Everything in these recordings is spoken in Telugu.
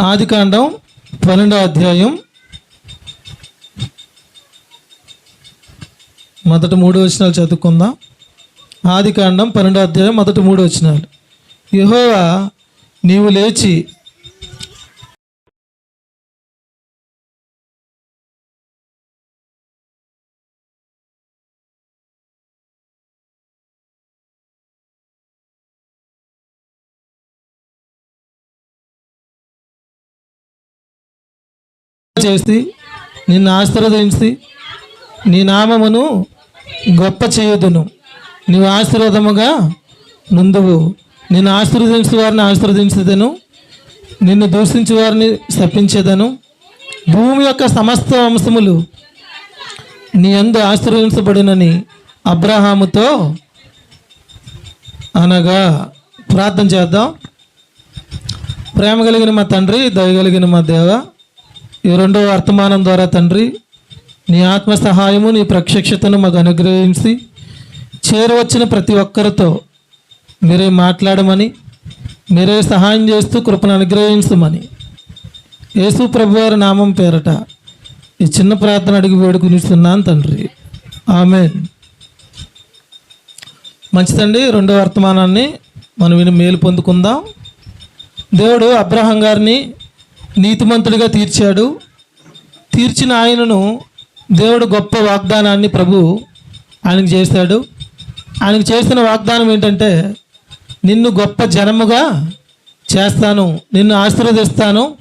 ఆదికాండం పన్నెండో అధ్యాయం మొదటి మూడు వచనాలు చదువుకుందాం. ఆదికాండం పన్నెండో అధ్యాయం మొదటి మూడు వచనాలు. యహోవా నీవు లేచి చేసి నిన్ను ఆశీర్వదించి నీ నామమును గొప్ప చేయుదును. నీవు ఆశీర్వాదముగా నుందువు. నిన్ను ఆశీర్వదించు వారిని ఆశీర్వదించదను. నిన్ను దూషించే వారిని శపించేదను. భూమి యొక్క సమస్త వంశములు నీ అందు ఆశీర్వదించబడినని అబ్రహాముతో అనగా ప్రార్థన చేద్దాం. ప్రేమ కలిగిన మా తండ్రి దయగలిగిన మా దేవ ఈ రెండో వర్తమానం ద్వారా తండ్రి నీ ఆత్మ సహాయము నీ ప్రత్యక్షతను మాకు అనుగ్రహించి చేరువచ్చిన ప్రతి ఒక్కరితో మీరే మాట్లాడమని మీరే సహాయం చేస్తూ కృపను అనుగ్రహించమని యేసు ప్రభువారి నామం పేరట ఈ చిన్న ప్రార్థన అడిగి వేడుకునిస్తున్నాను తండ్రి. ఆమె మంచిదండి రెండో వర్తమానాన్ని మనం విని మేలు పొందుకుందాం. దేవుడు అబ్రహం గారిని నీతిమంతుడిగా తీర్చాడు. తీర్చిన ఆయనను దేవుడు గొప్ప వాగ్దానాన్ని ప్రభు ఆయనకు చేశాడు ఆయనకు చేసిన వాగ్దానం ఏంటంటే నిన్ను గొప్ప జనముగా చేస్తాను నిన్ను ఆశీర్వదిస్తాను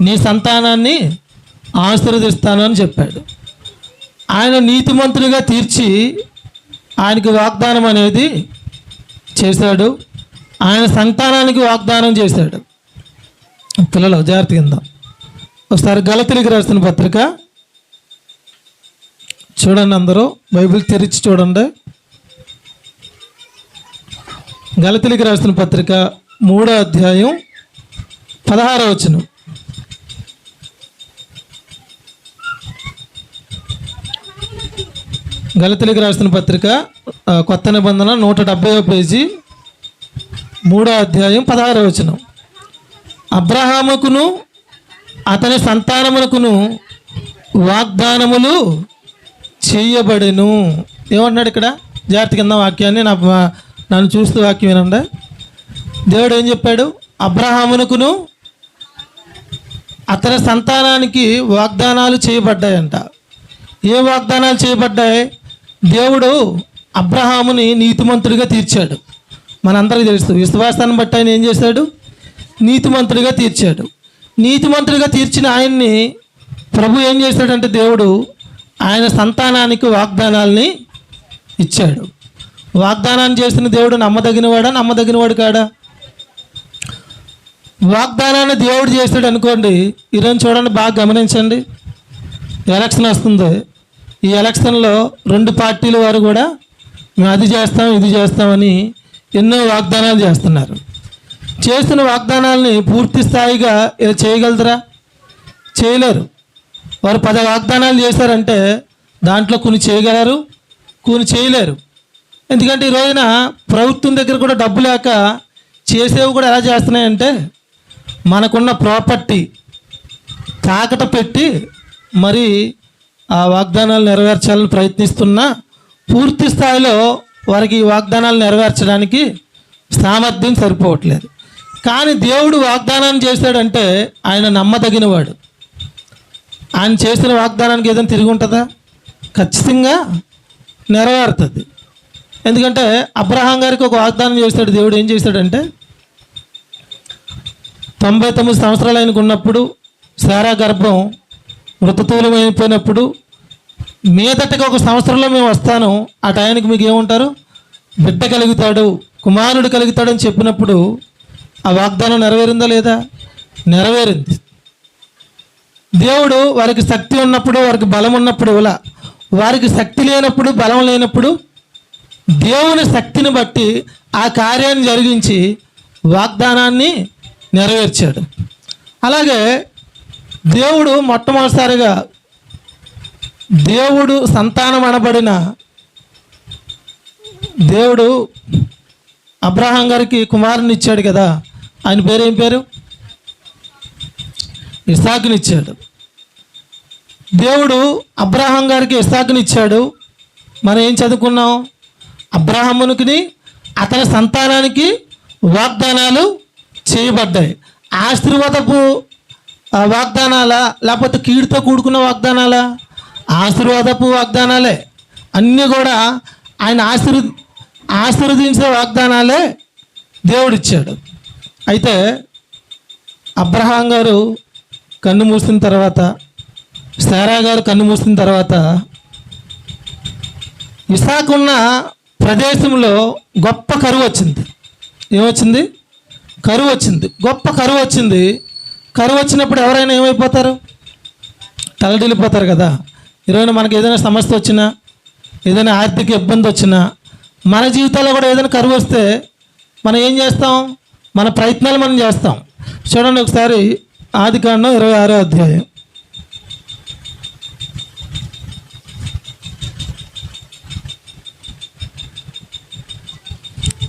నీ సంతానాన్ని ఆశీర్వదిస్తాను అని చెప్పాడు. ఆయన నీతిమంతుడిగా తీర్చి ఆయనకి వాగ్దానం అనేది చేశాడు. ఆయన సంతానానికి వాగ్దానం చేశాడు. పిల్లలు జాగ్రత్త కింద ఒకసారి గలతలికి రాసిన పత్రిక. చూడండి అందరూ బైబిల్ తెరిచి చూడండి. గలతలికి రాసిన పత్రిక మూడో అధ్యాయం పదహారో వచనం. గలతలికి రాసిన పత్రిక కొత్త నిబంధన నూట డెబ్బై పేజీ మూడో అధ్యాయం పదహారో వచనం. అబ్రహాముకును అతని సంతానమునకును వాగ్దానములు చేయబడెను. ఏమంటున్నాడు ఇక్కడ? జాగ్రత్త కింద వాక్యాన్ని నా నన్ను చూస్తూ వాక్యం వినండి. దేవుడు ఏం చెప్పాడు? అబ్రహామునకును అతని సంతానానికి వాగ్దానాలు చేయబడ్డాయంట. ఏ వాగ్దానాలు చేయబడ్డాయి? దేవుడు అబ్రహాముని నీతిమంతుడిగా తీర్చాడు. మనందరికీ తెలుసు. విశ్వాసాన్ని బట్టి ఆయన ఏం చేశాడు? నీతిమంతుడిగా తీర్చాడు. నీతిమంతుడిగా తీర్చిన ఆయన్ని ప్రభు ఏం చేశాడంటే దేవుడు ఆయన సంతానానికి వాగ్దానాల్ని ఇచ్చాడు. వాగ్దానాన్ని చేసిన దేవుడు నమ్మదగినవాడా? నమ్మదగినవాడు కాడా? వాగ్దానాన్ని దేవుడు చేశాడు అనుకోండి ఈరోజు చూడండి బాగా గమనించండి. ఎలక్షన్ వస్తుంది. ఈ ఎలక్షన్లో రెండు పార్టీల వారు కూడా మేము అది చేస్తాం ఇది చేస్తామని ఎన్నో వాగ్దానాలు చేస్తున్నారు. చేస్తున్న వాగ్దానాలని పూర్తి స్థాయిగా ఇలా చేయగలుగుతారా చేయలేరు. వారు పది వాగ్దానాలు చేశారంటే దాంట్లో కొన్ని చేయగలరు కొన్ని చేయలేరు. ఎందుకంటే ఈ రోజున ప్రభుత్వం దగ్గర కూడా డబ్బు లేక చేసేవి కూడా ఎలా చేస్తున్నాయంటే మనకున్న ప్రాపర్టీ తాకట పెట్టి మరి ఆ వాగ్దానాలు నెరవేర్చాలని ప్రయత్నిస్తున్నా పూర్తి స్థాయిలో వారికి ఈ వాగ్దానాలు నెరవేర్చడానికి సామర్థ్యం సరిపోవట్లేదు. కానీ దేవుడు వాగ్దానాన్ని చేశాడంటే ఆయన నమ్మదగినవాడు. ఆయన చేసిన వాగ్దానానికి ఏదైనా తిరిగి ఉంటుందా? ఖచ్చితంగా నెరవేరుతుంది. ఎందుకంటే అబ్రహాం గారికి ఒక వాగ్దానం చేస్తాడు దేవుడు ఏం చేశాడంటే తొంభై తొమ్మిది సంవత్సరాలు ఆయనకు ఉన్నప్పుడు సారా గర్భం మృతతూలం అయిపోయినప్పుడు మీదటగా ఒక సంవత్సరంలో మేము వస్తాను. ఆ టయానికి మీకు ఏముంటారు? బిడ్డ కలుగుతాడు కుమారుడు కలుగుతాడని చెప్పినప్పుడు ఆ వాగ్దానం నెరవేరిందా లేదా? నెరవేరింది. దేవుడు వారికి శక్తి ఉన్నప్పుడు వారికి బలం ఉన్నప్పుడు ఇలా వారికి శక్తి లేనప్పుడు బలం లేనప్పుడు దేవుని శక్తిని బట్టి ఆ కార్యాన్ని జరిగించి వాగ్దానాన్ని నెరవేర్చాడు. అలాగే దేవుడు మొట్టమొదటిసారిగా దేవుడు సంతానం అనబడిన దేవుడు అబ్రహాం గారికి కుమారుని ఇచ్చాడు కదా. ఆయన పేరు ఏం పేరు? ఇస్సాకునిచ్చాడు. దేవుడు అబ్రాహం గారికి ఇస్సాకునిచ్చాడు. మనం ఏం చదువుకున్నాం? అబ్రాహమునికి అతని సంతానానికి వాగ్దానాలు చేయబడ్డాయి. ఆశీర్వాదపు వాగ్దానాలా లేకపోతే కీడుతో కూడుకున్న వాగ్దానాలా ఆశీర్వాదపు వాగ్దానాలే. అన్నీ కూడా ఆయన ఆశీర్ ఆశీర్వదించే వాగ్దానాలే దేవుడిచ్చాడు. అయితే అబ్రహాం గారు కన్ను మూసిన తర్వాత సారా గారు కన్ను మూసిన తర్వాత ఇసాకున్న ప్రదేశంలో గొప్ప కరువు వచ్చింది. ఏమొచ్చింది? కరువు వచ్చింది. గొప్ప కరువు వచ్చింది. కరువు వచ్చినప్పుడు ఎవరైనా ఏమైపోతారు? తలడిల్లిపోతారు కదా. ఈరోజు మనకి ఏదైనా సమస్య వచ్చినా ఏదైనా ఆర్థిక ఇబ్బంది వచ్చినా మన జీవితాల్లో కూడా ఏదైనా కరువు వస్తే మనం ఏం చేస్తాం? మన ప్రయత్నాలు మనం చేస్తాం. చూడండి ఒకసారి ఆది కాండం ఇరవై ఆరో అధ్యాయం.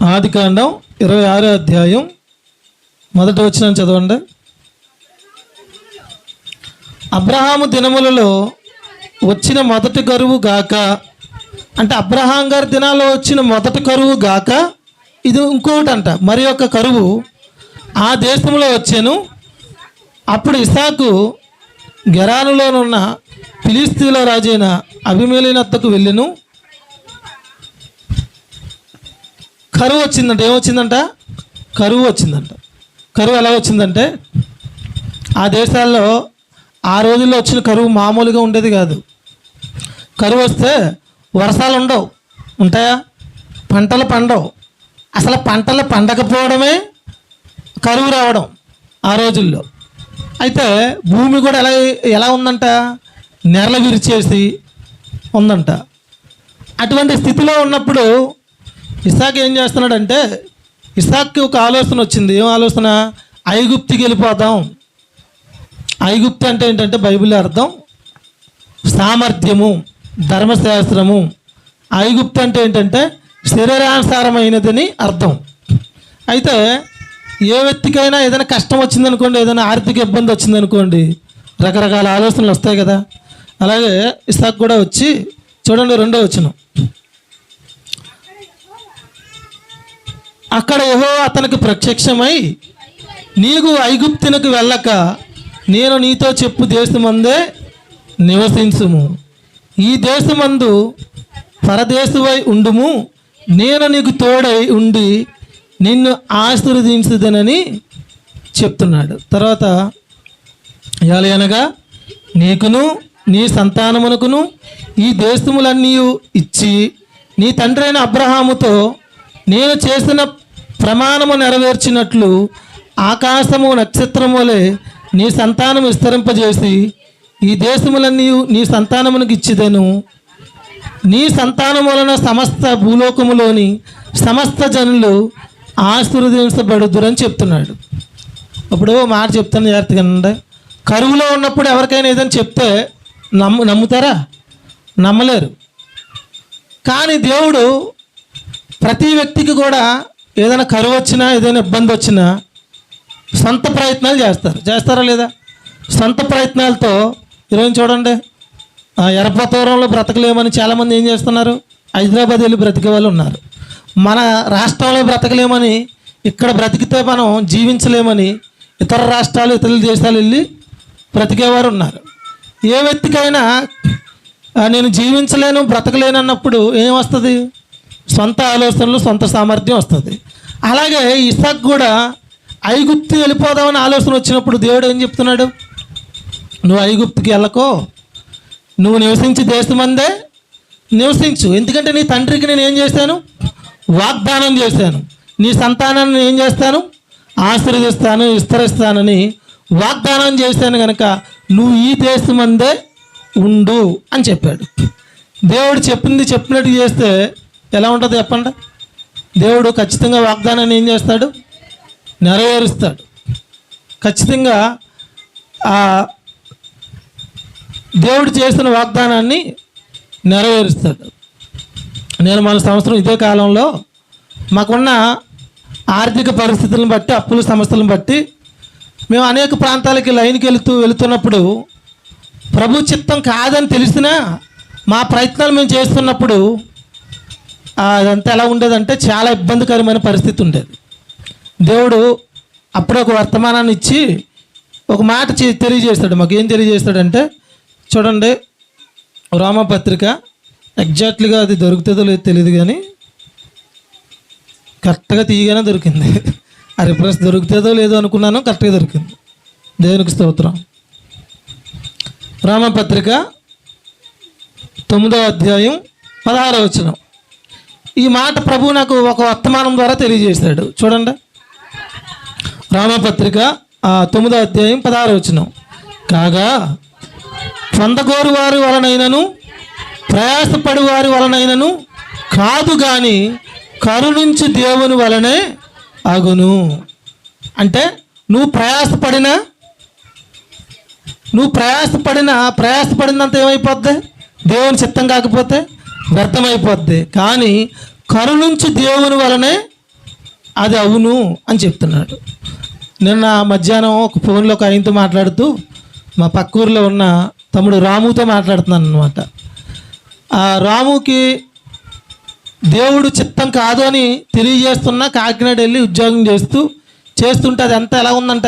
ఆది కాండం ఇరవై ఆరో అధ్యాయం. మొదట వచ్చిన చదవండి. అబ్రహాము దినములలో వచ్చిన మొదటి కరువు గాక అంటే అబ్రహాం గారి దినాల్లో వచ్చిన మొదటి కరువు గాక ఇది ఇంకొకటి అంట మరి యొక్క కరువు. ఆ దేశంలో వచ్చాను. అప్పుడు ఇసాకు గెరానులోనున్న ఫిలిస్తీన్ల రాజైన అభిమేలినత్తకు వెళ్ళాను. కరువు వచ్చిందంట. ఏమొచ్చిందంట? కరువు వచ్చిందంట. కరువు ఎలా వచ్చిందంటే ఆ దేశాల్లో ఆ రోజుల్లో వచ్చిన కరువు మామూలుగా ఉండేది కాదు. కరువు వస్తే వర్షాలు ఉండవు. ఉంటాయా? పంటలు పండవు. అసలు పంటలు పండకపోవడమే కరువు రావడం ఆ రోజుల్లో. అయితే భూమి కూడా ఎలా ఎలా ఉందంట? నెరల విరిచేసి ఉందంట. అటువంటి స్థితిలో ఉన్నప్పుడు ఇసాక్ ఏం చేస్తున్నాడంటే ఇసాక్కి ఒక ఆలోచన వచ్చింది. ఏం ఆలోచన? ఐగుప్తికి వెళ్ళిపోదాం. ఐగుప్తి అంటే ఏంటంటే బైబిల్ అర్థం సామర్థ్యము ధర్మశాస్త్రము. ఐగుప్తి అంటే ఏంటంటే శరీరానుసారమైనదని అర్థం. అయితే ఏ వ్యక్తికైనా ఏదైనా కష్టం వచ్చిందనుకోండి ఏదైనా ఆర్థిక ఇబ్బంది వచ్చిందనుకోండి రకరకాల ఆలోచనలు వస్తాయి కదా. అలాగే ఇసాక్ కూడా వచ్చి చూడండి రెండో వచ్చిన అక్కడ ఏహో అతనికి ప్రత్యక్షమై నీకు ఐగుప్తునికి వెళ్ళక నేను నీతో చెప్పు దేశమందే నివసించుము. ఈ దేశమందు పరదేశమై ఉండుము. నేను నీకు తోడై ఉండి నిన్ను ఆశీర్వదించుదనని చెప్తున్నాడు. తర్వాత ఎలాగనగా నీకును నీ సంతానమునకును ఈ దేశములన్నీ ఇచ్చి నీ తండ్రి అయిన అబ్రహాముతో నేను చేసిన ప్రమాణము నెరవేర్చినట్లు ఆకాశము నక్షత్రము వలె నీ సంతానం విస్తరింపజేసి ఈ దేశములన్నీ నీ సంతానమునకు ఇచ్చిదను. నీ సంతానం వలన సమస్త భూలోకములోని సమస్త జనులు ఆశీర్వదించబడుదురని చెప్తున్నాడు. ఇప్పుడు మాట చెప్తాను జాగ్రత్తగా కరువులో ఉన్నప్పుడు ఎవరికైనా ఏదైనా చెప్తే నమ్ము నమ్ముతారా? నమ్మలేరు. కానీ దేవుడు ప్రతి వ్యక్తికి కూడా ఏదైనా కరువు వచ్చినా ఏదైనా ఇబ్బంది వచ్చినా సొంత ప్రయత్నాలు చేస్తారు. చేస్తారా లేదా? సొంత ప్రయత్నాలతో ఈరోజు చూడండి. ఆ బ్రతకలేమని చాలామంది ఏం చేస్తున్నారు? హైదరాబాద్ వెళ్ళి బ్రతికే వాళ్ళు ఉన్నారు. మన రాష్ట్రంలో బ్రతకలేమని ఇక్కడ బ్రతికితే మనం జీవించలేమని ఇతర రాష్ట్రాలు ఇతర దేశాలు వెళ్ళి బ్రతికేవారు ఉన్నారు. ఏ వ్యక్తికైనా నేను జీవించలేను బ్రతకలేను అన్నప్పుడు ఏం వస్తుంది? సొంత ఆలోచనలు సొంత సామర్థ్యం వస్తుంది. అలాగే ఇసాక్ కూడా ఐగుప్తి వెళ్ళిపోదామని ఆలోచన వచ్చినప్పుడు దేవుడు ఏం చెప్తున్నాడు? నువ్వు ఐగుప్తికి వెళ్ళకో నువ్వు నివసించి దేశమందే నివసించు. ఎందుకంటే నీ తండ్రికి నేను ఏం చేశాను? వాగ్దానం చేశాను. నీ సంతానాన్ని నేను ఏం చేస్తాను? ఆశీర్వదిస్తాను విస్తరిస్తానని వాగ్దానం చేశాను కనుక నువ్వు ఈ దేశమందే ఉండు అని చెప్పాడు. దేవుడు చెప్పింది చెప్పినట్టు చేస్తే ఎలా ఉంటుంది చెప్పండి? దేవుడు ఖచ్చితంగా వాగ్దానాన్ని ఏం చేస్తాడు? నెరవేరుస్తాడు. ఖచ్చితంగా దేవుడు చేసిన వాగ్దానాన్ని నెరవేరుస్తాడు. నేను మన సంవత్సరం ఇదే కాలంలో మాకున్న ఆర్థిక పరిస్థితులను బట్టి అప్పుల సమస్యలను బట్టి మేము అనేక ప్రాంతాలకి లైన్కి వెళుతూ వెళుతున్నప్పుడు ప్రభు చిత్తం కాదని తెలిసినా మా ప్రయత్నాలు మేము చేస్తున్నప్పుడు అదంతా ఎలా ఉండేదంటే చాలా ఇబ్బందికరమైన పరిస్థితి ఉండేది. దేవుడు అప్పుడే ఒక వర్తమానాన్ని ఇచ్చి ఒక మాట తెలియజేస్తాడు. మాకు ఏం తెలియజేస్తాడంటే చూడండి రామపత్రిక. ఎగ్జాక్ట్లీగా అది దొరుకుతుందో లేదో తెలియదు కానీ కరెక్ట్గా తీయగానే దొరికింది. ఆ రిఫరెన్స్ దొరుకుతుందో లేదో అనుకున్నాను కరెక్ట్గా దొరికింది. దేవునికి స్తోత్రం. రామపత్రిక తొమ్మిదవ అధ్యాయం పదహారవ వచనం. ఈ మాట ప్రభు నాకు ఒక వర్తమానం ద్వారా తెలియజేశాడు. చూడండి. రామపత్రిక ఆ, తొమ్మిదవ అధ్యాయం పదహారవ వచనం. కాగా పొందగోరు వారి వలనైనను ప్రయాసపడి వారి వలనైనను కాదు కానీ కరుణించి దేవుని వలనే అగును అంటే నువ్వు ప్రయాసపడినా నువ్వు ప్రయాసపడినా ప్రయాసపడినంత ఏమైపోద్ది? దేవుని చిత్తం కాకపోతే వ్యర్థమైపోద్ది. కానీ కరుణించి దేవుని వలనే అది అవును అని చెప్తున్నాడు. నిన్న మధ్యాహ్నం ఒక ఫోన్లో ఒక ఆయనతో మాట్లాడుతూ మా పక్క ఊరిలో ఉన్న తమ్ముడు రాముతో మాట్లాడుతున్నాను అనమాట ఆ రాముకి దేవుడు చిత్తం కాదు అని తెలియజేస్తున్నా కాకినాడ వెళ్ళి ఉద్యోగం చేస్తూ చేస్తుంటే అది ఎంత ఎలా ఉందంట?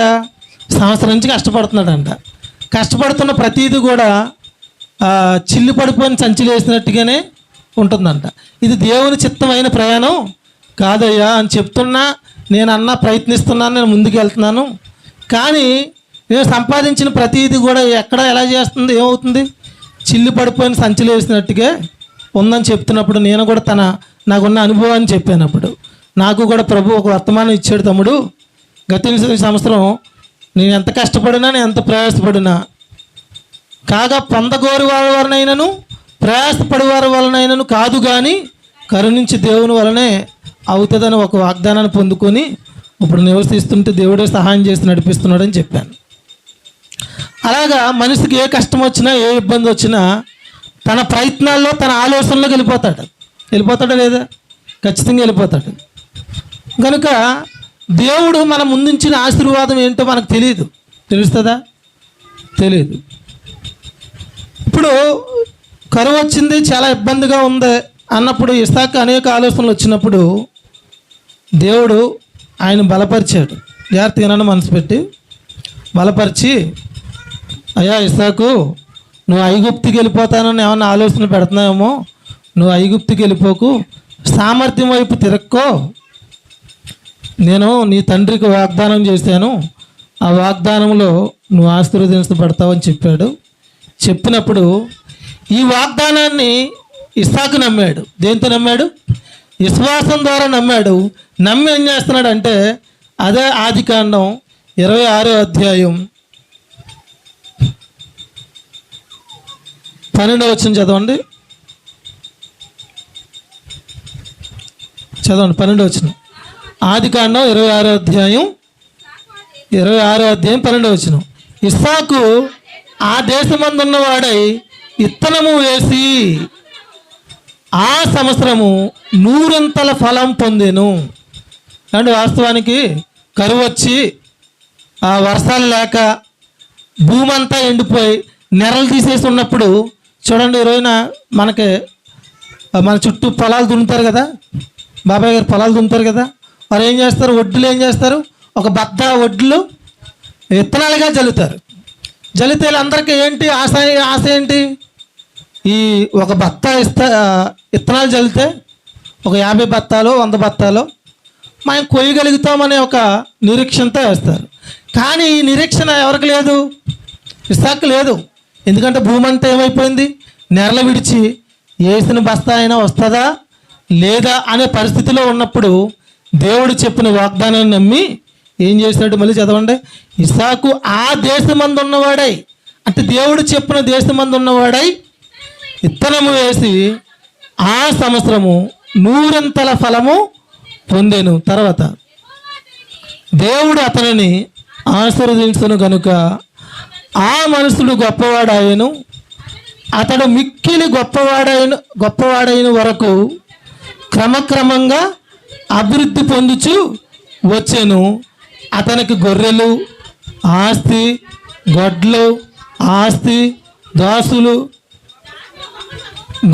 సంవత్సరం నుంచి కష్టపడుతున్నాడంట. కష్టపడుతున్న ప్రతీది కూడా చిల్లు పడిపోయిన సంచులు వేసినట్టుగానే ఉంటుందంట. ఇది దేవుని చిత్తమైన ప్రయాణం కాదయ్యా అని చెప్తున్నా నేను అన్నా ప్రయత్నిస్తున్నాను నేను ముందుకు వెళ్తున్నాను. కానీ నేను సంపాదించిన ప్రతీది కూడా ఎక్కడ ఎలా చేస్తుంది ఏమవుతుంది? చిల్లు పడిపోయిన సంచులు వేసినట్టుగా ఉందని చెప్తున్నప్పుడు నేను కూడా తన నాకున్న అనుభవాన్ని చెప్పానప్పుడు నాకు కూడా ప్రభు ఒక వర్తమానం ఇచ్చాడు తమ్ముడు. గత సంవత్సరం నేను ఎంత కష్టపడినా నేను ఎంత ప్రయాసపడినా కాగా పొందగోరు వారి వలనైనను ప్రయాసపడి వారి వలనైనను కాదు కానీ కరుణించి దేవుని వలనే అవుతుందని ఒక వాగ్దానాన్ని పొందుకొని ఇప్పుడు నివసిస్తుంటే దేవుడే సహాయం చేసి నడిపిస్తున్నాడని చెప్పాను. అలాగా మనిషికి ఏ కష్టం వచ్చినా ఏ ఇబ్బంది వచ్చినా తన ప్రయత్నాల్లో తన ఆలోచనలోకి వెళ్ళిపోతాడు. వెళ్ళిపోతాడా లేదా? ఖచ్చితంగా వెళ్ళిపోతాడు. కనుక దేవుడు మన ముందుంచిన ఆశీర్వాదం ఏంటో మనకు తెలియదు తెలుస్తుందా? తెలియదు ఇప్పుడు కరువు వచ్చింది చాలా ఇబ్బందిగా ఉంది అన్నప్పుడు ఇసాక్ అనేక ఆలోచనలు వచ్చినప్పుడు దేవుడు ఆయన బలపరిచాడు. జాగ్రత్తగా మనసు పెట్టి. బలపరిచి అయ్యా ఇసాకు నువ్వు ఐగుప్తికి వెళ్ళిపోతానని ఏమన్నా ఆలోచన పెడుతున్నావేమో? నువ్వు ఐగుప్తికి వెళ్ళిపోకు సామర్థ్యం వైపు తిరక్కో. నేను నీ తండ్రికి వాగ్దానం చేశాను. ఆ వాగ్దానంలో నువ్వు ఆశీర్వదించబడతావని చెప్పాడు. చెప్పినప్పుడు ఈ వాగ్దానాన్ని ఇస్సాకు నమ్మాడు. దేంతో నమ్మాడు? విశ్వాసం ద్వారా నమ్మాడు. నమ్మి ఏం చేస్తున్నాడు అంటే అదే ఆది కాండం ఇరవై ఆరో అధ్యాయం పన్నెండవ వచ్చిన చదవండి. చదవండి పన్నెండవ వచ్చిన. ఆది కాండం ఇరవై ఆరో అధ్యాయం ఇరవై ఆరో అధ్యాయం పన్నెండవ వచ్చిన. ఇస్సాకు ఆ దేశమందున్నవాడై ఇత్తనము వేసి ఆ సంవత్సరము నూరంతల ఫలం పొందేను. అంటే వాస్తవానికి కరువు వచ్చి ఆ వర్షాలు లేక భూమంతా ఎండిపోయి నెరలు తీసేసి ఉన్నప్పుడు చూడండి ఈ రోజున మనకి మన చుట్టూ పొలాలు దున్నుతారు కదా? బాబాయ్ గారు పొలాలు దున్నుతారు కదా? వారు ఏం చేస్తారు? ఒడ్లు ఏం చేస్తారు? ఒక బద్ద ఒడ్లు విత్తనాలుగా జల్లుతారు. జల్లితే అందరికీ ఏంటి ఆశ ఆశ ఏంటి? ఈ ఒక బత్త ఇస్తా విత్తనాలు జల్లితే ఒక యాభై బత్తాలు వంద బత్తాలు మనం కొయ్యగలుగుతామనే ఒక నిరీక్షణతో వేస్తారు. కానీ ఈ నిరీక్షణ ఎవరికి లేదు? ఇసాకు లేదు. ఎందుకంటే భూమి అంతా ఏమైపోయింది? నెరల విడిచి వేసిన బస్తా అయినా వస్తుందా? లేదా అనే పరిస్థితిలో ఉన్నప్పుడు దేవుడు చెప్పిన వాగ్దానాన్ని నమ్మి ఏం చేశాడు మళ్ళీ చదవండి? ఇసాకు ఆ దేశమందు ఉన్నవాడై అంటే దేవుడు చెప్పిన దేశమందు ఉన్నవాడై విత్తనము వేసి ఆ సంవత్సరము నూరంతల ఫలము పొందాను. తర్వాత దేవుడు అతనిని ఆశీర్వదించను కనుక ఆ మనుషుడు గొప్పవాడాయను అతడు మిక్కిలి గొప్పవాడైన గొప్పవాడైన వరకు క్రమక్రమంగా అభివృద్ధి పొందుచు వచ్చాను. అతనికి గొర్రెలు ఆస్తి గొడ్లు ఆస్తి దాసులు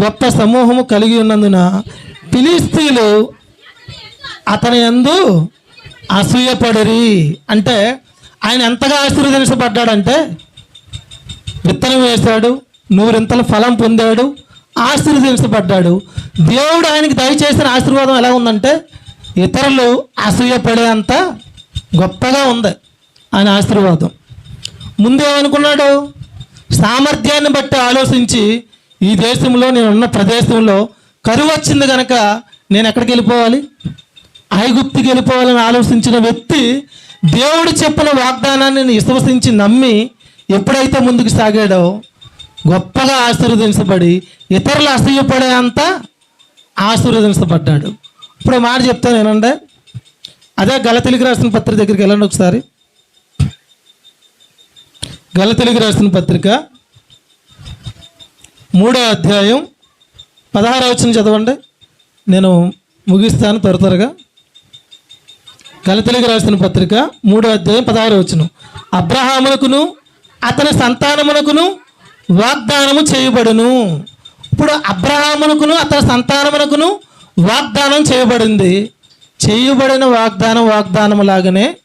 గొప్ప సమూహము కలిగి ఉన్నందున ఫిలిస్తీన్లు అతని ఎందు అసూయపడరి. అంటే ఆయన ఎంతగా ఆశీర్వదించబడ్డాడంటే విత్తనం వేశాడు నూరింతల ఫలం పొందాడు ఆశీర్వదించబడ్డాడు. దేవుడు ఆయనకి దయచేసిన ఆశీర్వాదం ఎలా ఉందంటే ఇతరులు అసూయపడేంత గొప్పగా ఉంది ఆయన ఆశీర్వాదం. ముందు ఏమనుకున్నాడు? సామర్థ్యాన్ని బట్టి ఆలోచించి ఈ దేశంలో నేను ఉన్న ప్రదేశంలో కరువు వచ్చింది కనుక నేను ఎక్కడికి వెళ్ళిపోవాలి? ఐగుప్తికి వెళ్ళిపోవాలని ఆలోచించిన వ్యక్తి దేవుడు చెప్పిన వాగ్దానాన్ని విశ్వసించి నమ్మి ఎప్పుడైతే ముందుకు సాగాడో గొప్పగా ఆశీర్వదించబడి ఇతరులు అసూయపడే అంత ఆశీర్వదించబడ్డాడు. ఇప్పుడు మాట చెప్తాను ఏనండి అదే గలతెలికి రాసిన పత్రిక దగ్గరికి వెళ్ళండి ఒకసారి. గలతెలికి రాసిన పత్రిక మూడో అధ్యాయం పదహారు వచ్చిన చదవండి. నేను ముగిస్తాను త్వర త్వరగా. గలతెలికి రాసిన పత్రిక మూడో అధ్యాయం పదహారు వచ్చిన అబ్రహాములకును అతని సంతానమునకును వాగ్దానము చేయబడును. ఇప్పుడు అబ్రహామునకును అతని సంతానమునకును వాగ్దానం చేయబడింది. చేయబడిన వాగ్దానం వాగ్దానం లాగానే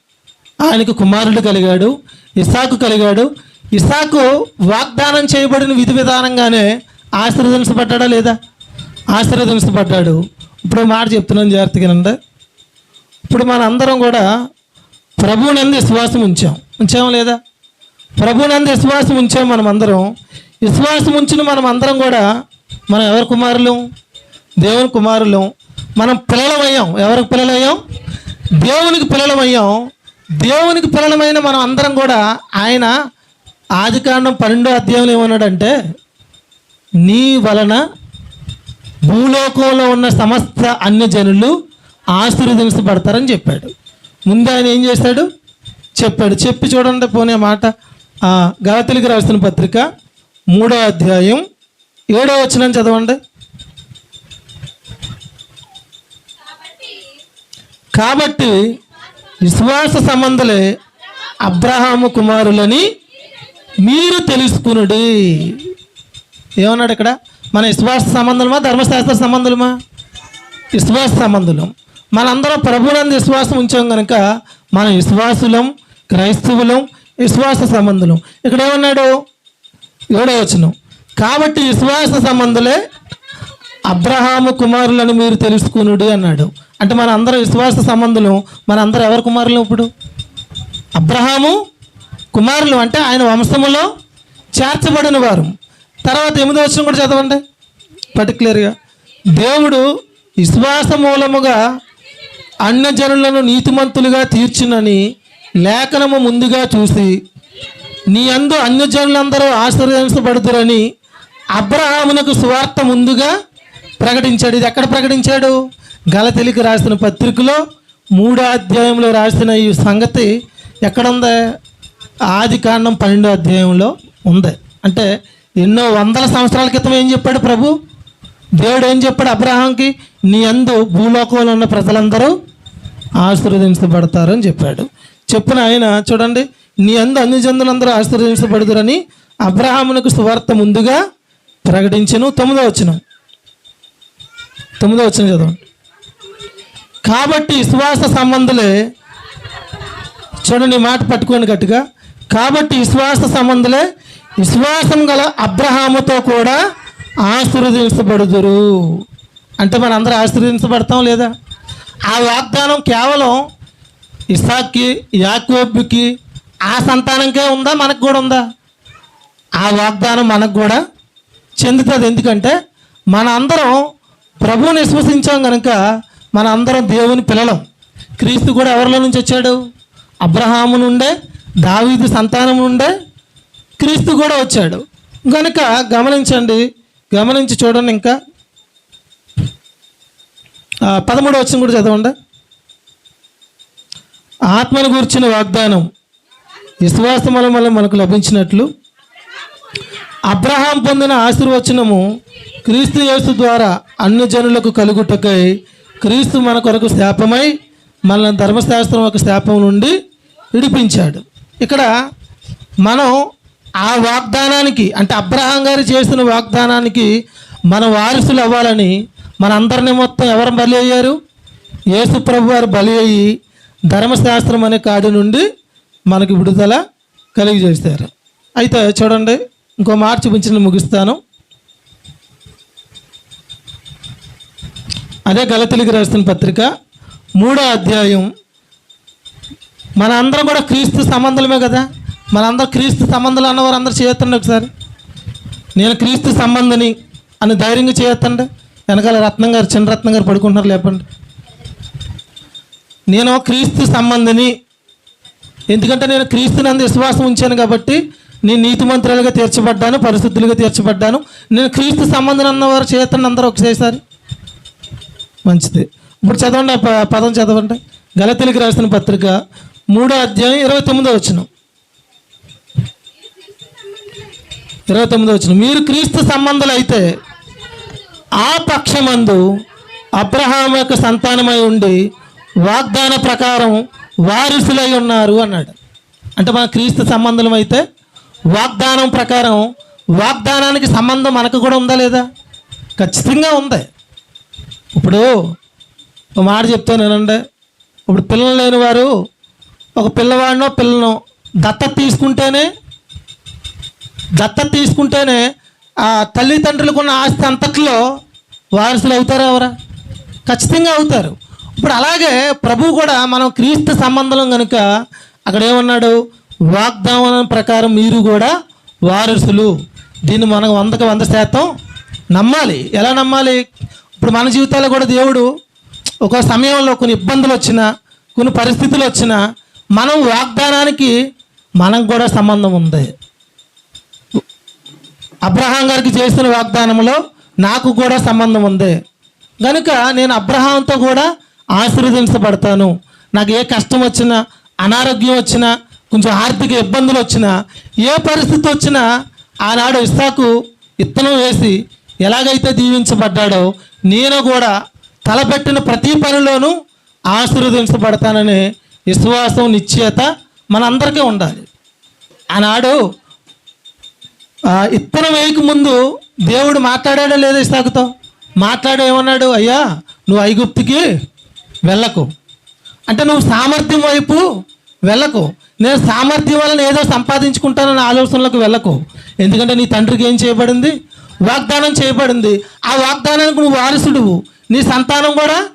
ఆయనకు కుమారుడు కలిగాడు ఇసాకు కలిగాడు. ఇసాకు వాగ్దానం చేయబడిన విధి విధానంగానే ఆశీర్వదించబడ్డాడా లేదా? ఆశీర్వదించబడ్డాడు. ఇప్పుడు మాట చెప్తున్నాను జాగ్రత్తగానండి ఇప్పుడు మన అందరం కూడా ప్రభువునందు విశ్వాసం ఉంచాం. ఉంచాం లేదా? ప్రభునందు విశ్వాసం ఉంచాం మనం అందరం విశ్వాసం ఉంచిన మనం అందరం కూడా మనం ఎవరి కుమారులు? దేవుని కుమారులు. మనం పిల్లలమయ్యాం. ఎవరికి పిల్లలయ్యాం దేవునికి పిల్లలమయ్యాం. దేవునికి పిల్లలమైన మనం అందరం కూడా ఆయన ఆదికాండం పన్నెండో అధ్యాయంలో ఏమన్నాడంటే నీ వలన భూలోకంలో ఉన్న సమస్త అన్యజనులు ఆశీర్వదించబడతారని చెప్పాడు. ముందు ఆయన ఏం చేశాడు? చెప్పాడు. చెప్పి చూడండి పోనే మాట. గలతీలకు రాసిన పత్రిక మూడో అధ్యాయం ఏడో వచ్చిన చదవండి. కాబట్టి విశ్వాస సంబంధులే అబ్రహాము కుమారులని మీరు తెలుసుకునుడి. ఏమన్నాడు ఇక్కడ? మన విశ్వాస సంబంధులమా ధర్మశాస్త్ర సంబంధులమా? విశ్వాస సంబంధులం. మనందరం ప్రభునందు విశ్వాసం ఉంచాం కనుక మన విశ్వాసులం క్రైస్తవులం విశ్వాస సంబంధులు. ఇక్కడ ఏమన్నాడు? ఏడో వచనం కాబట్టి విశ్వాస సంబంధులే అబ్రహాము కుమారులను మీరు తెలుసుకునుడి అన్నాడు. అంటే మన అందరం విశ్వాస సంబంధులు. మన అందరు ఎవరి కుమారులు ఇప్పుడు? అబ్రహాము కుమారులు. అంటే ఆయన వంశములో చేర్చబడిన వారు. తర్వాత ఎనిమిది వచ్చిన కూడా చదవండి. పర్టికులర్గా దేవుడు విశ్వాస మూలముగా అన్నజనులను నీతిమంతులుగా తీర్చునని లేఖనము ముందుగా చూసి నీ అందు అన్యజనులందరూ ఆశీర్వదించబడుతురని అబ్రహామునకు సువార్త ముందుగా ప్రకటించాడు. ఇది ఎక్కడ ప్రకటించాడు? గలతెలికి రాసిన పత్రికలో మూడో అధ్యాయంలో రాసిన ఈ సంగతి ఎక్కడుంది? ఆది కాండం పన్నెండో అధ్యాయంలో ఉంది. అంటే ఎన్నో వందల సంవత్సరాల క్రితం ఏం చెప్పాడు ప్రభు? దేవుడు ఏం చెప్పాడు అబ్రహాంకి నీ అందు భూలోకంలో ఉన్న ప్రజలందరూ ఆశీర్వదించబడతారని చెప్పాడు. చెప్పిన ఆయన చూడండి నీ అందు అన్ని జనులందరూ ఆశ్చర్యించబడుదురని అబ్రహామునకు సువార్త ముందుగా ప్రకటించను. తొమ్మిదో వచ్చిన తొమ్మిదో వచ్చిన చదవండి కాబట్టి విశ్వాస సంబంధులే చూడండి మాట పట్టుకోండి గట్టిగా. కాబట్టి విశ్వాస సంబంధులే విశ్వాసం గల అబ్రహాముతో కూడా ఆశీర్వదించబడుదురు. అంటే మనందరూ ఆశీర్వదించబడతాం లేదా? ఆ వాగ్దానం కేవలం ఇసాక్కి యాకోబుకి ఆ సంతానంకే ఉందా? మనకు కూడా ఉందా? ఆ వాగ్దానం మనకు కూడా చెందుతుంది. ఎందుకంటే మన అందరం ప్రభువుని విశ్వసించాం కనుక మన అందరం దేవుని పిల్లలం. క్రీస్తు కూడా ఎవరిలో నుంచి వచ్చాడు? అబ్రహాము నుండే దావీదు సంతానం నుండే క్రీస్తు కూడా వచ్చాడు. కనుక గమనించండి గమనించి చూడండి ఇంకా. పదమూడు వచ్చిన కూడా చదవండి. ఆత్మను గూర్చిన వాగ్దానం విశ్వాసం వల్ల మనకు లభించినట్లు. అబ్రహాం పొందిన ఆశీర్వచనము క్రీస్తు యేసు ద్వారా అన్ని జనులకు కలుగుటకై క్రీస్తు మన కొరకు శాపమై మనల్ని ధర్మశాస్త్రం ఒక శాపం నుండి విడిపించాడు. ఇక్కడ మనం ఆ వాగ్దానానికి అంటే అబ్రహాం గారు చేసిన వాగ్దానానికి మన వారసులు అవ్వాలని మన అందరినీ మొత్తం ఎవరు బలి అయ్యారు? యేసు ప్రభు వారు బలి అయ్యి ధర్మశాస్త్రం అనే కాడి నుండి మనకి విడుదల కలిగజేస్తారు అయితే చూడండి ఇంకో మాట చూపించి ముగిస్తాను. అదే గలతలికి రాసిన పత్రిక మూడో అధ్యాయం. మన అందరం కూడా క్రీస్తు సంబంధులమే కదా? మనందరం క్రీస్తు సంబంధాలు అన్నవారు అందరు చేయొత్తండి ఒకసారి. నేను క్రీస్తు సంబంధిని అని ధైర్యంగా చేయొత్తండి వెనకాల రత్నం గారు చిన్న రత్నం గారు పడుకుంటున్నారు లేపండి. నేను క్రీస్తు సంబంధిని. ఎందుకంటే నేను క్రీస్తునందు విశ్వాసం ఉంచాను కాబట్టి నేను నీతిమంతులుగా తీర్చబడ్డాను పరిశుద్ధులుగా తీర్చబడ్డాను. నేను క్రీస్తు సంబంధం అన్నవారు చేయొత్తండి అందరూ ఒకసారి మంచిది. ఇప్పుడు చదవండి ఆ ప- పదం చదవండి. గలతీలకు రాసిన పత్రిక మూడో అధ్యాయం ఇరవై తొమ్మిదో వచ్చిన ఇరవై తొమ్మిదో వచ్చిన మీరు క్రీస్తు సంబంధాలు అయితే ఆ పక్షమందు అబ్రహాం యొక్క సంతానమై ఉండి వాగ్దాన ప్రకారం వారసులై ఉన్నారు అన్నాడు. అంటే మన క్రీస్తు సంబంధం అయితే వాగ్దానం ప్రకారం వాగ్దానానికి సంబంధం మనకు కూడా ఉందా లేదా? ఖచ్చితంగా ఉంది. ఇప్పుడు ఒక మాట చెప్తాను వినండి. ఇప్పుడు పిల్లలు లేని వారు ఒక పిల్లవాడినో పిల్లను దత్త తీసుకుంటేనే దత్త తీసుకుంటేనే ఆ తల్లిదండ్రులకు ఉన్న ఆస్తి అంతట్లో వారసులు అవుతారా ఎవరా? ఖచ్చితంగా అవుతారు. ఇప్పుడు అలాగే ప్రభు కూడా మనం క్రీస్తు సంబంధం కనుక అక్కడ ఏమన్నాడు? వాగ్దానం ప్రకారం మీరు కూడా వారసులు. దీన్ని మనం వందకు వంద శాతం నమ్మాలి. ఎలా నమ్మాలి? ఇప్పుడు మన జీవితాల్లో కూడా దేవుడు ఒక సమయంలో కొన్ని ఇబ్బందులు వచ్చినా కొన్ని పరిస్థితులు వచ్చినా మనం వాగ్దానానికి మనకు కూడా సంబంధం ఉంది. అబ్రహాం గారికి చేసిన వాగ్దానంలో నాకు కూడా సంబంధం ఉంది. కనుక నేను అబ్రహాంతో కూడా ఆశీర్వదించబడతాను. నాకు ఏ కష్టం వచ్చినా అనారోగ్యం వచ్చినా కొంచెం ఆర్థిక ఇబ్బందులు వచ్చినా ఏ పరిస్థితి వచ్చినా ఆనాడు ఇస్సాకు ఇత్తనం వేసి ఎలాగైతే దీవించబడ్డాడో నేను కూడా తలపెట్టిన ప్రతి పనిలోనూ ఆశీర్వదించబడతాననే విశ్వాసం నిశ్చయత మనందరికీ ఉండాలి. ఆనాడు ఇత్తనం వేయక ముందు దేవుడు మాట్లాడాడో లేదో ఇసాకుతో మాట్లాడు ఏమన్నాడు అయ్యా నువ్వు ఐగుప్తికి వెళ్ళకు. అంటే నువ్వు సామర్థ్యం వైపు వెళ్ళకు. నేను సామర్థ్యం వలన ఏదో సంపాదించుకుంటానన్న ఆలోచనలకు వెళ్ళకు. ఎందుకంటే నీ తండ్రికి ఏం చేయబడింది? వాగ్దానం చేయబడింది. ఆ వాగ్దానానికి నువ్వు వారసుడువు. నీ సంతానం కూడా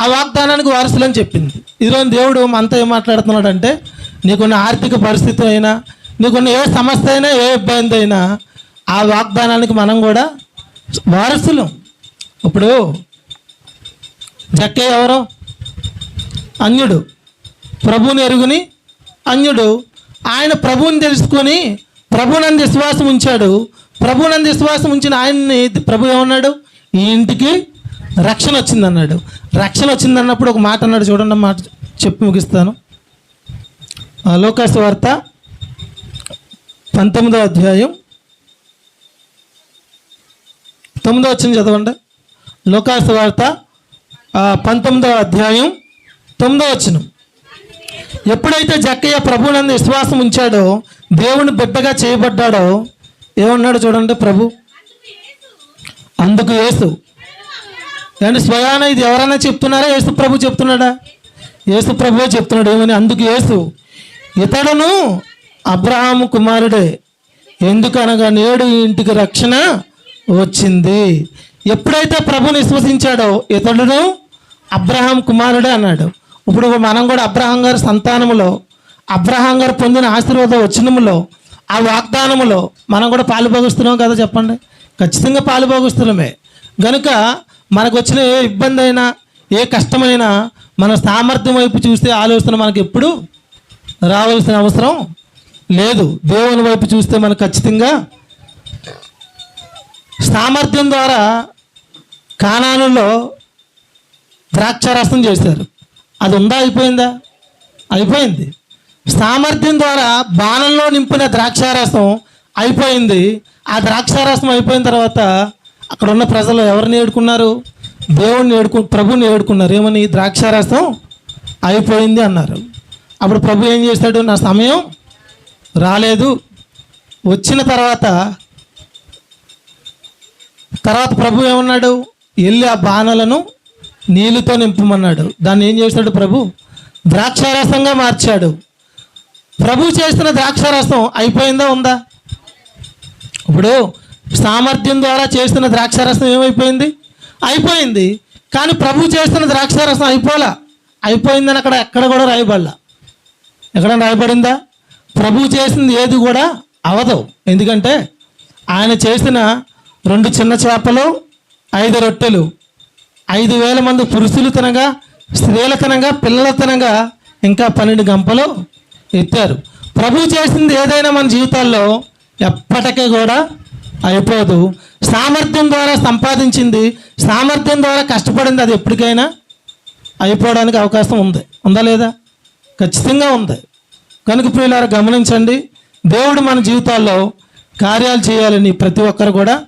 ఆ వాగ్దానానికి వారసులు అని చెప్పింది. ఈరోజు దేవుడు మనతో ఏం మాట్లాడుతున్నాడంటే నీకున్న ఆర్థిక పరిస్థితి అయినా నీకున్న ఏ సమస్య అయినా ఏ ఇబ్బంది అయినా ఆ వాగ్దానానికి మనం కూడా వారసులం. ఇప్పుడు జక్కే ఎవరు? అన్యుడు. ప్రభుని ఎరుగుని అన్యుడు. ఆయన ప్రభువుని తెలుసుకొని ప్రభునందు విశ్వాసం ఉంచాడు. ప్రభునందు విశ్వాసం ఉంచిన ఆయన్ని ప్రభు ఏమన్నాడు? ఈ ఇంటికి రక్షణ వచ్చిందన్నాడు. రక్షణ వచ్చిందన్నప్పుడు ఒక మాట అన్నాడు. చూడండి మాట చెప్పి ముగిస్తాను. లోకాశ వార్త పంతొమ్మిదో అధ్యాయం. తొమ్మిదో వచ్చింది చదవండి. లోకాశ వార్త పంతొమ్మిదవ అధ్యాయం తొమ్మిదో వచ్చినం ఎప్పుడైతే జక్కయ్య ప్రభునందు విశ్వాసం ఉంచాడో దేవుని బిడ్డగా చేయబడ్డాడో ఏమన్నాడు చూడండి ప్రభు? అందుకు యేసు. ఏమంటే స్వయాన ఇది ఎవరైనా చెప్తున్నారా? యేసు ప్రభు చెప్తున్నాడా? యేసు ప్రభువే చెప్తున్నాడు. ఏమని? అందుకు యేసు. ఇతడును అబ్రహాము కుమారుడే. ఎందుకనగా నేడు ఇంటికి రక్షణ వచ్చింది. ఎప్పుడైతే ప్రభుని విశ్వసించాడో ఇతడును అబ్రహాం కుమారుడే అన్నాడు. ఇప్పుడు మనం కూడా అబ్రహాం గారి సంతానములో అబ్రహాం గారు పొందిన ఆశీర్వాద వచనములో ఆ వాగ్దానములో మనం కూడా పాలుభోగిస్తున్నాం కదా చెప్పండి? ఖచ్చితంగా పాలుభోగిస్తున్నామే గనుక మనకు వచ్చిన ఏ ఇబ్బంది అయినా ఏ కష్టమైనా మన సామర్థ్యం వైపు చూస్తే ఆలోచన మనకి ఎప్పుడు రావాల్సిన అవసరం లేదు. దేవుని వైపు చూస్తే మనకు ఖచ్చితంగా సామర్థ్యం ద్వారా కానానులో ద్రాక్షారసం చేశారు. అది ఉందా? అయిపోయిందా? అయిపోయింది. సామర్థ్యం ద్వారా బాణంలో నింపిన ద్రాక్షారసం అయిపోయింది. ఆ ద్రాక్షారసం అయిపోయిన తర్వాత అక్కడ ఉన్న ప్రజలు ఎవరిని ఏడుకున్నారు? దేవుణ్ణి ఏడుకు ప్రభుని ఏడుకున్నారు. ఏమని? ద్రాక్షారసం అయిపోయింది అన్నారు. అప్పుడు ప్రభు ఏం చేశాడు? నా సమయం రాలేదు. వచ్చిన తర్వాత తర్వాత ప్రభు ఏమన్నాడు? వెళ్ళి ఆ బాణలను నీళ్ళతో నింపమన్నాడు. దాన్ని ఏం చేశాడు ప్రభు? ద్రాక్షారసంగా మార్చాడు. ప్రభు చేసిన ద్రాక్షారసం అయిపోయిందా ఉందా? ఇప్పుడు సామర్థ్యం ద్వారా చేస్తున్న ద్రాక్షారసం ఏమైపోయింది? అయిపోయింది. కానీ ప్రభు చేస్తున్న ద్రాక్షారసం అయిపోలా. అయిపోయిందని అక్కడ ఎక్కడ కూడా రాయబడలా. ఎక్కడ రాయబడిందా? ప్రభు చేసింది ఏది కూడా అవదు. ఎందుకంటే ఆయన చేసిన రెండు చిన్న చేపలు ఐదు రొట్టెలు. ఐదు వేల మంది పురుషులు తినగా స్త్రీల తినగా పిల్లల ఇంకా పన్నెండు గంపలు ఎత్తారు ప్రభు చేసింది ఏదైనా మన జీవితాల్లో ఎప్పటికీ కూడా అయిపోదు. సామర్థ్యం ద్వారా సంపాదించింది సామర్థ్యం ద్వారా కష్టపడింది అది ఎప్పటికైనా అయిపోవడానికి అవకాశం ఉంది. ఉందా లేదా? ఖచ్చితంగా ఉంది. కనుక ప్రియులారా గమనించండి. దేవుడు మన జీవితాల్లో కార్యాలు చేయాలని ప్రతి ఒక్కరు కూడా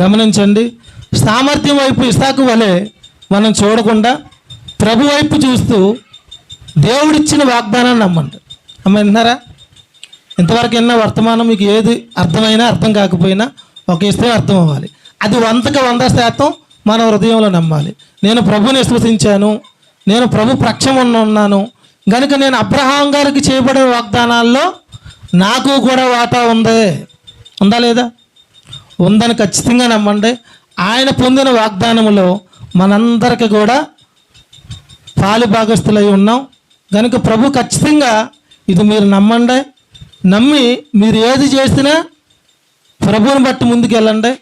గమనించండి. సామర్థ్యం వైపు ఇసాకు వలె మనం చూడకుండా ప్రభు వైపు చూస్తూ దేవుడిచ్చిన వాగ్దానాన్ని నమ్మండి. అమ్మ విన్నారా? ఇంతవరకు ఎన్నో వర్తమానం మీకు ఏది అర్థమైనా అర్థం కాకపోయినా ఒక ఇస్తే అర్థం అవ్వాలి అది వందకు వంద శాతం మన హృదయంలో నమ్మాలి. నేను ప్రభుని విశ్వసించాను నేను ప్రభు పక్షం ఉన్నాను కనుక నేను అబ్రహాం గారికి చేయబడిన వాగ్దానాల్లో నాకు కూడా వాటా ఉందే. ఉందా లేదా? ఉందని ఖచ్చితంగా నమ్మండి. ఆయన పొందిన వాగ్దానములో మనందరికి కూడా పాలు భాగస్థులై ఉన్నాం. కనుక ప్రభు ఖచ్చితంగా ఇది మీరు నమ్మండి. నమ్మి మీరు ఏది చేసినా ప్రభువుని బట్టి ముందుకు వెళ్ళండి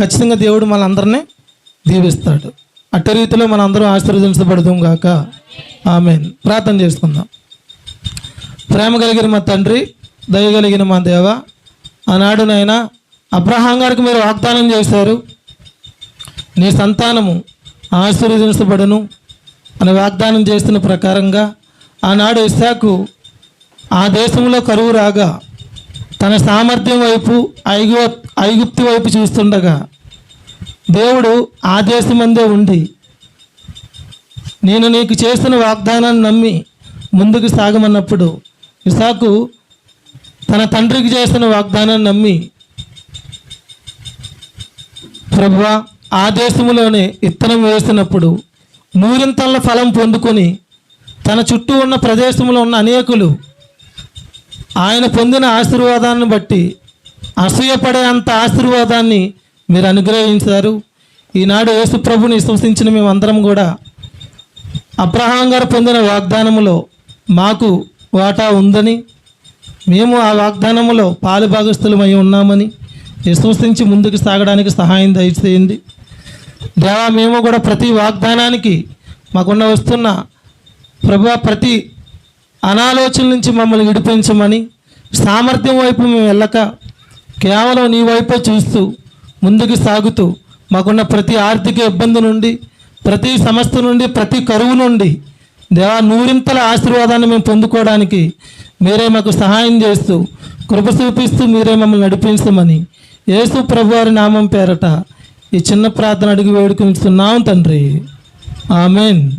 ఖచ్చితంగా దేవుడు మనందరినీ దీవిస్తాడు. అట్ట రీతిలో మనందరం ఆశీర్వదించబడదాం గాక. ఆమె ప్రార్థన చేసుకుందాం. ప్రేమ కలిగిన మా తండ్రి దయగలిగిన మా దేవ ఆనాడు నాయన అబ్రహాం గారికి మీరు వాగ్దానం చేశారు. నీ సంతానము ఆశీర్వదించబడను అని వాగ్దానం చేస్తున్న ప్రకారంగా ఆనాడు ఇస్సాకు ఆ దేశంలో కరువు రాగా తన సామర్థ్యం వైపు ఐగు ఐగుప్తి వైపు చూస్తుండగా దేవుడు ఆ దేశమందే ఉండి నేను నీకు చేసిన వాగ్దానాన్ని నమ్మి ముందుకు సాగమన్నప్పుడు ఇసాకు తన తండ్రికి చేసిన వాగ్దానాన్ని నమ్మి ప్రభువా ఆ దేశంలోనే ఇత్తనం వేసినప్పుడు నూరింతల ఫలం పొందుకొని తన చుట్టూ ఉన్న ప్రదేశంలో ఉన్న అనేకులు ఆయన పొందిన ఆశీర్వాదాన్ని బట్టి అసూయపడే అంత ఆశీర్వాదాన్ని మీరు అనుగ్రహించారు. ఈనాడు యేసు ప్రభుని విశ్వసించిన మేమందరం కూడా అబ్రహాం గారు పొందిన వాగ్దానములో మాకు వాటా ఉందని మేము ఆ వాగ్దానములో పాలు భాగస్థులమై ఉన్నామని విశ్వసించి ముందుకు సాగడానికి సహాయం దయచేయండి. దేవా మేము కూడా ప్రతి వాగ్దానానికి మాకున్న వస్తున్న ప్రభా ప్రతి అనాలోచన నుంచి మమ్మల్ని విడిపించమని సామర్థ్యం వైపు మేము వెళ్ళక కేవలం నీ వైపే చూస్తూ ముందుకు సాగుతూ మాకున్న ప్రతి ఆర్థిక ఇబ్బంది నుండి ప్రతి సమస్య నుండి ప్రతి కరువు నుండి దేవా నూరింతల ఆశీర్వాదాన్ని మేము పొందుకోవడానికి మీరే మాకు సహాయం చేస్తూ కృప చూపిస్తూ మీరే మమ్మల్ని నడిపించమని యేసు ప్రభువారి నామం పేరట ఈ చిన్న ప్రార్థన అడిగి వేడుకుంటున్నాం తండ్రి. ఆమెన్.